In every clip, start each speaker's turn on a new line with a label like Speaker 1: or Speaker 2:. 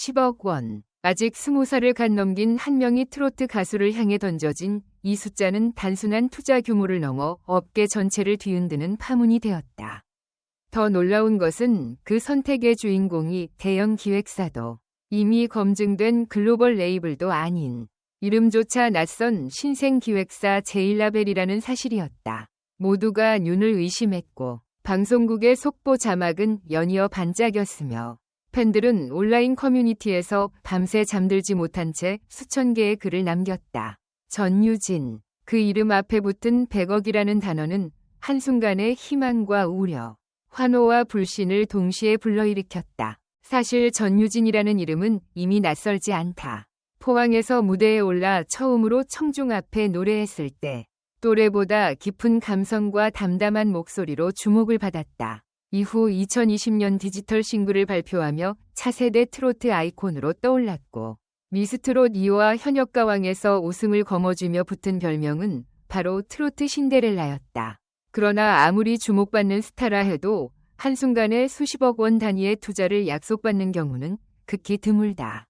Speaker 1: 10억 원. 아직 20살을 간 넘긴 한 명이 트로트 가수를 향해 던져진 이 숫자는 단순한 투자 규모를 넘어 업계 전체를 뒤흔드는 파문이 되었다. 더 놀라운 것은 그 선택의 주인공이 대형 기획사도 이미 검증된 글로벌 레이블도 아닌 이름조차 낯선 신생 기획사 제일라벨이라는 사실이었다. 모두가 눈을 의심했고 방송국의 속보 자막은 연이어 반짝였으며 팬들은 온라인 커뮤니티에서 밤새 잠들지 못한 채 수천 개의 글을 남겼다. 전유진. 그 이름 앞에 붙은 100억이라는 단어는 한순간의 희망과 우려, 환호와 불신을 동시에 불러일으켰다. 사실 전유진이라는 이름은 이미 낯설지 않다. 포항에서 무대에 올라 처음으로 청중 앞에 노래했을 때 또래보다 깊은 감성과 담담한 목소리로 주목을 받았다. 이후 2020년 디지털 싱글을 발표하며 차세대 트로트 아이콘으로 떠올랐고 미스트롯 2와 현역가왕에서 우승을 거머쥐며 붙은 별명은 바로 트로트 신데렐라였다. 그러나 아무리 주목받는 스타라 해도 한순간에 수십억 원 단위의 투자를 약속받는 경우는 극히 드물다.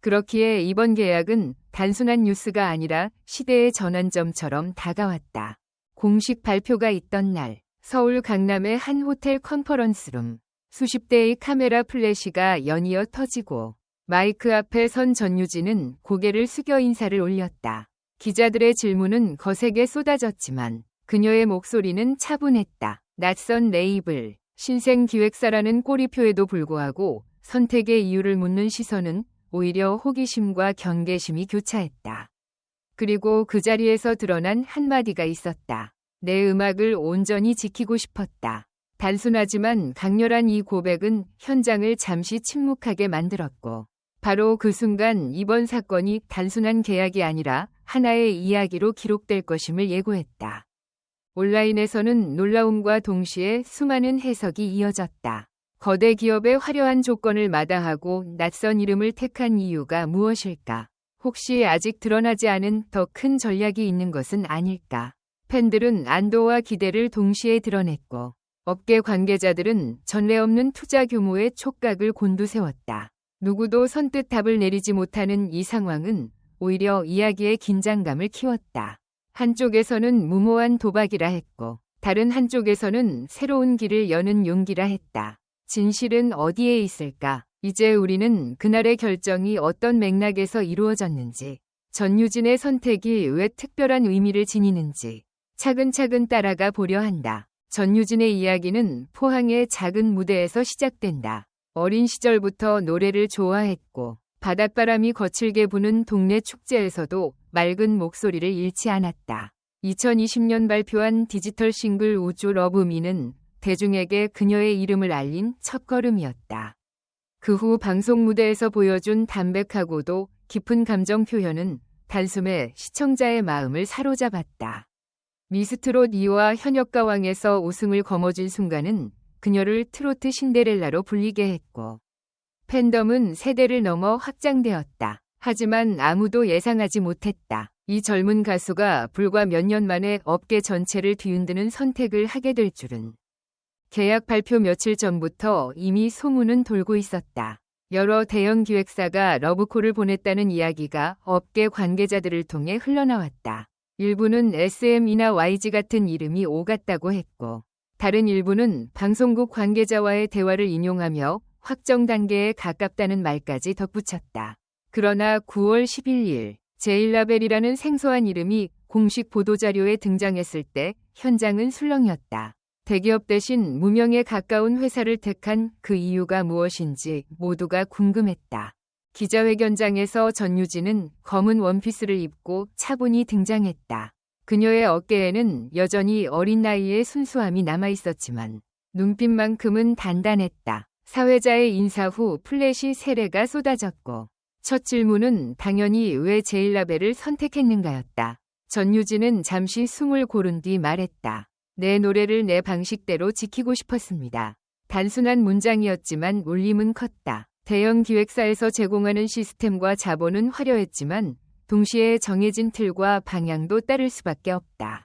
Speaker 1: 그렇기에 이번 계약은 단순한 뉴스가 아니라 시대의 전환점처럼 다가왔다. 공식 발표가 있던 날, 서울 강남의 한 호텔 컨퍼런스룸, 수십 대의 카메라 플래시가 연이어 터지고 마이크 앞에 선 전유진은 고개를 숙여 인사를 올렸다. 기자들의 질문은 거세게 쏟아졌지만 그녀의 목소리는 차분했다. 낯선 레이블, 신생 기획사라는 꼬리표에도 불구하고 선택의 이유를 묻는 시선은 오히려 호기심과 경계심이 교차했다. 그리고 그 자리에서 드러난 한마디가 있었다. 내 음악을 온전히 지키고 싶었다. 단순하지만 강렬한 이 고백은 현장을 잠시 침묵하게 만들었고, 바로 그 순간 이번 사건이 단순한 계약이 아니라 하나의 이야기로 기록될 것임을 예고했다. 온라인에서는 놀라움과 동시에 수많은 해석이 이어졌다. 거대 기업의 화려한 조건을 마다하고 낯선 이름을 택한 이유가 무엇일까? 혹시 아직 드러나지 않은 더 큰 전략이 있는 것은 아닐까? 팬들은 안도와 기대를 동시에 드러냈고, 업계 관계자들은 전례 없는 투자 규모의 촉각을 곤두세웠다. 누구도 선뜻 답을 내리지 못하는 이 상황은 오히려 이야기의 긴장감을 키웠다. 한쪽에서는 무모한 도박이라 했고, 다른 한쪽에서는 새로운 길을 여는 용기라 했다. 진실은 어디에 있을까? 이제 우리는 그날의 결정이 어떤 맥락에서 이루어졌는지, 전유진의 선택이 왜 특별한 의미를 지니는지 차근차근 따라가 보려 한다. 전유진의 이야기는 포항의 작은 무대에서 시작된다. 어린 시절부터 노래를 좋아했고 바닷바람이 거칠게 부는 동네 축제에서도 맑은 목소리를 잃지 않았다. 2020년 발표한 디지털 싱글 우주 러브미는 대중에게 그녀의 이름을 알린 첫걸음이었다. 그 후 방송 무대에서 보여준 담백하고도 깊은 감정 표현은 단숨에 시청자의 마음을 사로잡았다. 미스트롯 2와 현역가왕에서 우승을 거머쥔 순간은 그녀를 트로트 신데렐라로 불리게 했고 팬덤은 세대를 넘어 확장되었다. 하지만 아무도 예상하지 못했다. 이 젊은 가수가 불과 몇 년 만에 업계 전체를 뒤흔드는 선택을 하게 될 줄은. 계약 발표 며칠 전부터 이미 소문은 돌고 있었다. 여러 대형 기획사가 러브콜을 보냈다는 이야기가 업계 관계자들을 통해 흘러나왔다. 일부는 SM이나 YG 같은 이름이 오갔다고 했고, 다른 일부는 방송국 관계자와의 대화를 인용하며 확정 단계에 가깝다는 말까지 덧붙였다. 그러나 9월 11일 제일라벨이라는 생소한 이름이 공식 보도자료에 등장했을 때 현장은 술렁이었다. 대기업 대신 무명에 가까운 회사를 택한 그 이유가 무엇인지 모두가 궁금했다. 기자회견장에서 전유진은 검은 원피스를 입고 차분히 등장했다. 그녀의 어깨에는 여전히 어린 나이의 순수함이 남아 있었지만 눈빛만큼은 단단했다. 사회자의 인사 후 플래시 세례가 쏟아졌고 첫 질문은 당연히 왜 제일라벨을 선택했는가였다. 전유진은 잠시 숨을 고른 뒤 말했다. 내 노래를 내 방식대로 지키고 싶었습니다. 단순한 문장이었지만 울림은 컸다. 대형 기획사에서 제공하는 시스템과 자본은 화려했지만 동시에 정해진 틀과 방향도 따를 수밖에 없다.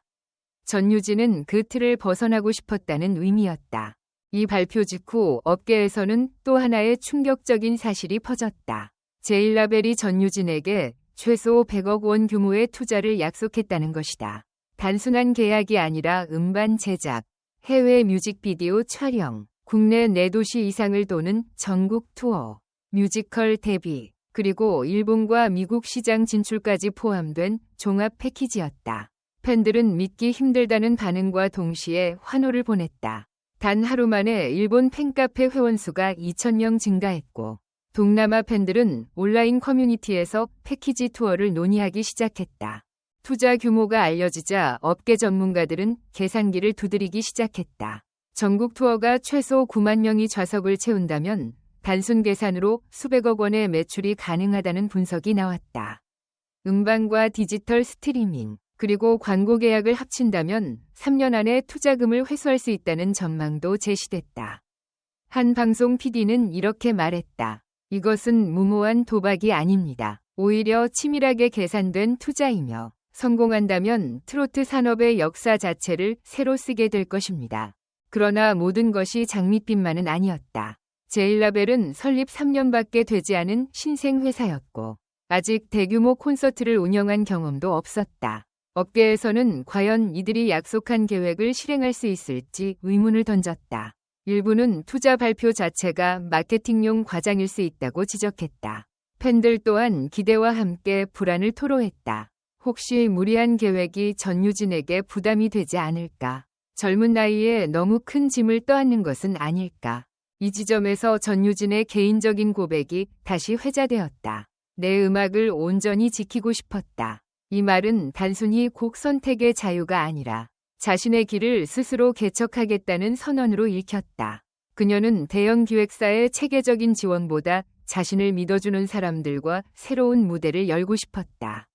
Speaker 1: 전유진은 그 틀을 벗어나고 싶었다는 의미였다. 이 발표 직후 업계에서는 또 하나의 충격적인 사실이 퍼졌다. 제일라벨이 전유진에게 최소 100억 원 규모의 투자를 약속했다는 것이다. 단순한 계약이 아니라 음반 제작, 해외 뮤직비디오 촬영, 국내 네 도시 이상을 도는 전국 투어, 뮤지컬 데뷔, 그리고 일본과 미국 시장 진출까지 포함된 종합 패키지였다. 팬들은 믿기 힘들다는 반응과 동시에 환호를 보냈다. 단 하루 만에 일본 팬카페 회원수가 2,000명 증가했고, 동남아 팬들은 온라인 커뮤니티에서 패키지 투어를 논의하기 시작했다. 투자 규모가 알려지자 업계 전문가들은 계산기를 두드리기 시작했다. 전국 투어가 최소 9만 명이 좌석을 채운다면 단순 계산으로 수백억 원의 매출이 가능하다는 분석이 나왔다. 음반과 디지털 스트리밍, 그리고 광고 계약을 합친다면 3년 안에 투자금을 회수할 수 있다는 전망도 제시됐다. 한 방송 PD는 이렇게 말했다. 이것은 무모한 도박이 아닙니다. 오히려 치밀하게 계산된 투자이며 성공한다면 트로트 산업의 역사 자체를 새로 쓰게 될 것입니다. 그러나 모든 것이 장밋빛만은 아니었다. 제일라벨은 설립 3년밖에 되지 않은 신생 회사였고 아직 대규모 콘서트를 운영한 경험도 없었다. 업계에서는 과연 이들이 약속한 계획을 실행할 수 있을지 의문을 던졌다. 일부는 투자 발표 자체가 마케팅용 과장일 수 있다고 지적했다. 팬들 또한 기대와 함께 불안을 토로했다. 혹시 무리한 계획이 전유진에게 부담이 되지 않을까? 젊은 나이에 너무 큰 짐을 떠안는 것은 아닐까? 이 지점에서 전유진의 개인적인 고백이 다시 회자되었다. 내 음악을 온전히 지키고 싶었다. 이 말은 단순히 곡 선택의 자유가 아니라 자신의 길을 스스로 개척하겠다는 선언으로 읽혔다. 그녀는 대형 기획사의 체계적인 지원보다 자신을 믿어주는 사람들과 새로운 무대를 열고 싶었다.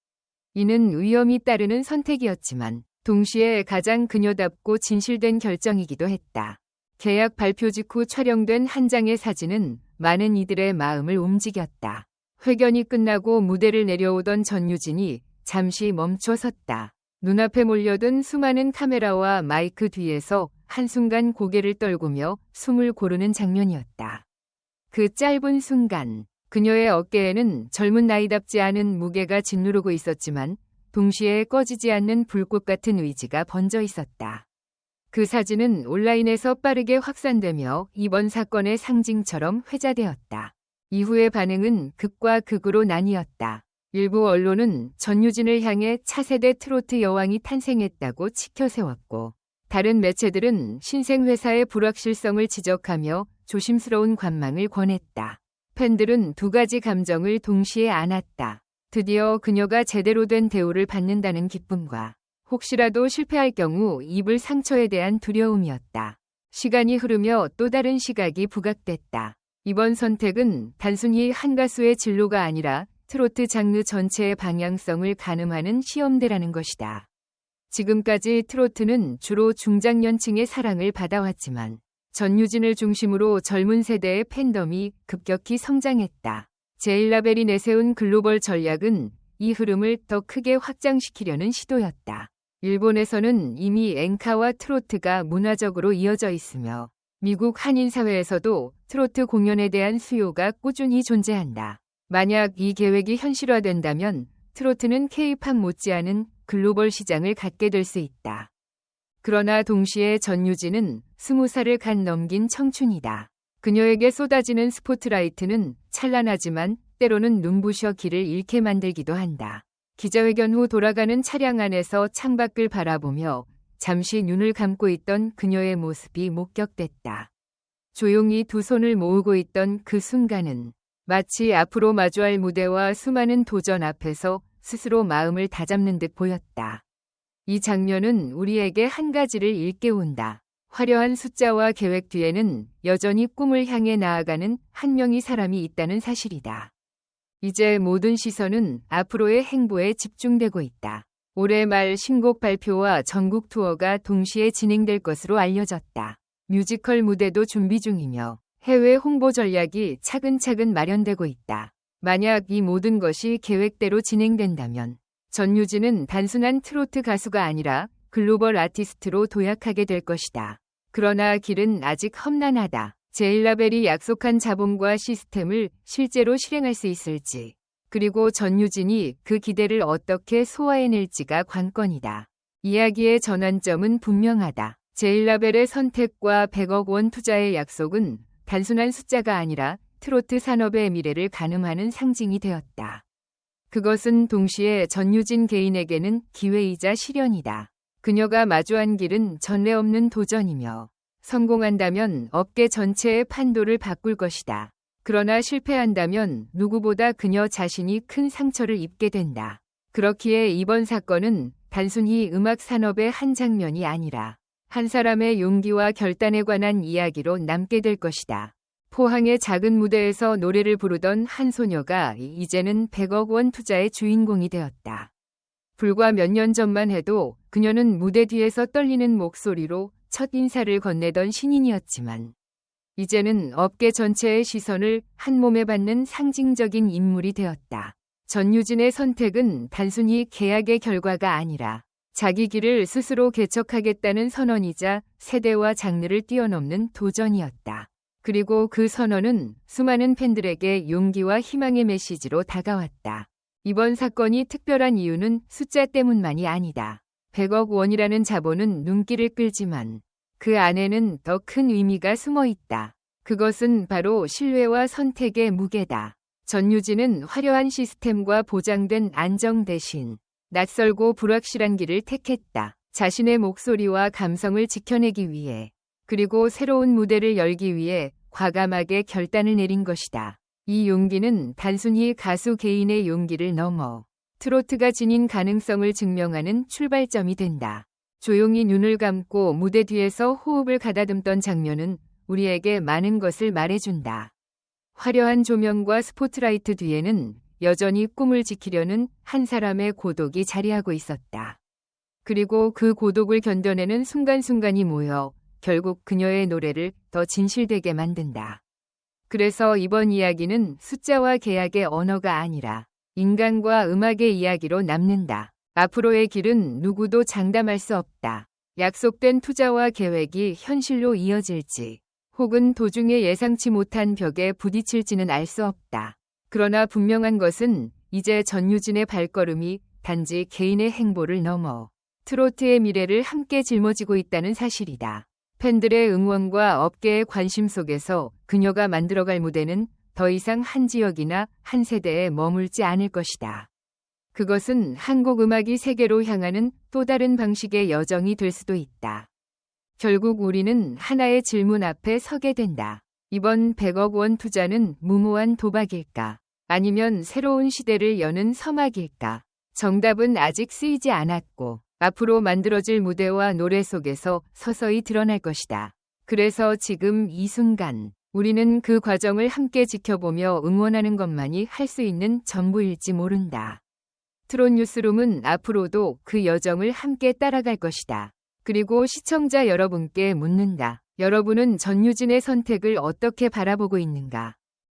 Speaker 1: 이는 위험이 따르는 선택이었지만 동시에 가장 그녀답고 진실된 결정이기도 했다. 계약 발표 직후 촬영된 한 장의 사진은 많은 이들의 마음을 움직였다. 회견이 끝나고 무대를 내려오던 전유진이 잠시 멈춰 섰다. 눈앞에 몰려든 수많은 카메라와 마이크 뒤에서 한순간 고개를 떨구며 숨을 고르는 장면이었다. 그 짧은 순간 그녀의 어깨에는 젊은 나이답지 않은 무게가 짓누르고 있었지만 동시에 꺼지지 않는 불꽃 같은 의지가 번져 있었다. 그 사진은 온라인에서 빠르게 확산되며 이번 사건의 상징처럼 회자되었다. 이후의 반응은 극과 극으로 나뉘었다. 일부 언론은 전유진을 향해 차세대 트로트 여왕이 탄생했다고 치켜세웠고 다른 매체들은 신생회사의 불확실성을 지적하며 조심스러운 관망을 권했다. 팬들은 두 가지 감정을 동시에 안았다. 드디어 그녀가 제대로 된 대우를 받는다는 기쁨과 혹시라도 실패할 경우 입을 상처에 대한 두려움이었다. 시간이 흐르며 또 다른 시각이 부각됐다. 이번 선택은 단순히 한 가수의 진로가 아니라 트로트 장르 전체의 방향성을 가늠하는 시험대라는 것이다. 지금까지 트로트는 주로 중장년층의 사랑을 받아왔지만 전유진을 중심으로 젊은 세대의 팬덤이 급격히 성장했다. 제일라벨이 내세운 글로벌 전략은 이 흐름을 더 크게 확장시키려는 시도였다. 일본에서는 이미 엔카와 트로트가 문화적으로 이어져 있으며 미국 한인사회에서도 트로트 공연에 대한 수요가 꾸준히 존재한다. 만약 이 계획이 현실화된다면 트로트는 케이팝 못지않은 글로벌 시장을 갖게 될 수 있다. 그러나 동시에 전유진은 스무 살을 간 넘긴 청춘이다. 그녀에게 쏟아지는 스포트라이트는 찬란하지만 때로는 눈부셔 길을 잃게 만들기도 한다. 기자회견 후 돌아가는 차량 안에서 창밖을 바라보며 잠시 눈을 감고 있던 그녀의 모습이 목격됐다. 조용히 두 손을 모으고 있던 그 순간은 마치 앞으로 마주할 무대와 수많은 도전 앞에서 스스로 마음을 다잡는 듯 보였다. 이 장면은 우리에게 한 가지를 일깨운다. 화려한 숫자와 계획 뒤에는 여전히 꿈을 향해 나아가는 한 명의 사람이 있다는 사실이다. 이제 모든 시선은 앞으로의 행보에 집중되고 있다. 올해 말 신곡 발표와 전국 투어가 동시에 진행될 것으로 알려졌다. 뮤지컬 무대도 준비 중이며 해외 홍보 전략이 차근차근 마련되고 있다. 만약 이 모든 것이 계획대로 진행된다면 전유진은 단순한 트로트 가수가 아니라 글로벌 아티스트로 도약하게 될 것이다. 그러나 길은 아직 험난하다. 제일라벨이 약속한 자본과 시스템을 실제로 실행할 수 있을지, 그리고 전유진이 그 기대를 어떻게 소화해낼지가 관건이다. 이야기의 전환점은 분명하다. 제일라벨의 선택과 100억 원 투자의 약속은 단순한 숫자가 아니라 트로트 산업의 미래를 가늠하는 상징이 되었다. 그것은 동시에 전유진 개인에게는 기회이자 시련이다. 그녀가 마주한 길은 전례 없는 도전이며 성공한다면 업계 전체의 판도를 바꿀 것이다. 그러나 실패한다면 누구보다 그녀 자신이 큰 상처를 입게 된다. 그렇기에 이번 사건은 단순히 음악 산업의 한 장면이 아니라 한 사람의 용기와 결단에 관한 이야기로 남게 될 것이다. 포항의 작은 무대에서 노래를 부르던 한 소녀가 이제는 100억 원 투자의 주인공이 되었다. 불과 몇 년 전만 해도 그녀는 무대 뒤에서 떨리는 목소리로 첫 인사를 건네던 신인이었지만 이제는 업계 전체의 시선을 한 몸에 받는 상징적인 인물이 되었다. 전유진의 선택은 단순히 계약의 결과가 아니라 자기 길을 스스로 개척하겠다는 선언이자 세대와 장르를 뛰어넘는 도전이었다. 그리고 그 선언은 수많은 팬들에게 용기와 희망의 메시지로 다가왔다. 이번 사건이 특별한 이유는 숫자 때문만이 아니다. 100억 원이라는 자본은 눈길을 끌지만 그 안에는 더 큰 의미가 숨어 있다. 그것은 바로 신뢰와 선택의 무게다. 전유진은 화려한 시스템과 보장된 안정 대신 낯설고 불확실한 길을 택했다. 자신의 목소리와 감성을 지켜내기 위해 그리고 새로운 무대를 열기 위해 과감하게 결단을 내린 것이다. 이 용기는 단순히 가수 개인의 용기를 넘어 트로트가 지닌 가능성을 증명하는 출발점이 된다. 조용히 눈을 감고 무대 뒤에서 호흡을 가다듬던 장면은 우리에게 많은 것을 말해준다. 화려한 조명과 스포트라이트 뒤에는 여전히 꿈을 지키려는 한 사람의 고독이 자리하고 있었다. 그리고 그 고독을 견뎌내는 순간순간이 모여 결국 그녀의 노래를 더 진실되게 만든다. 그래서 이번 이야기는 숫자와 계약의 언어가 아니라 인간과 음악의 이야기로 남는다. 앞으로의 길은 누구도 장담할 수 없다. 약속된 투자와 계획이 현실로 이어질지 혹은 도중에 예상치 못한 벽에 부딪힐지는 알 수 없다. 그러나 분명한 것은 이제 전유진의 발걸음이 단지 개인의 행보를 넘어 트로트의 미래를 함께 짊어지고 있다는 사실이다. 팬들의 응원과 업계의 관심 속에서 그녀가 만들어갈 무대는 더 이상 한 지역이나 한 세대에 머물지 않을 것이다. 그것은 한국 음악이 세계로 향하는 또 다른 방식의 여정이 될 수도 있다. 결국 우리는 하나의 질문 앞에 서게 된다. 이번 100억 원 투자는 무모한 도박일까? 아니면 새로운 시대를 여는 서막일까? 정답은 아직 쓰이지 않았고 앞으로 만들어질 무대와 노래 속에서 서서히 드러날 것이다. 그래서 지금 이 순간 우리는 그 과정을 함께 지켜보며 응원하는 것만이 할 수 있는 전부일지 모른다. 트롯 뉴스룸은 앞으로도 그 여정을 함께 따라갈 것이다. 그리고 시청자 여러분께 묻는다. 여러분은 전유진의 선택을 어떻게 바라보고 있는가?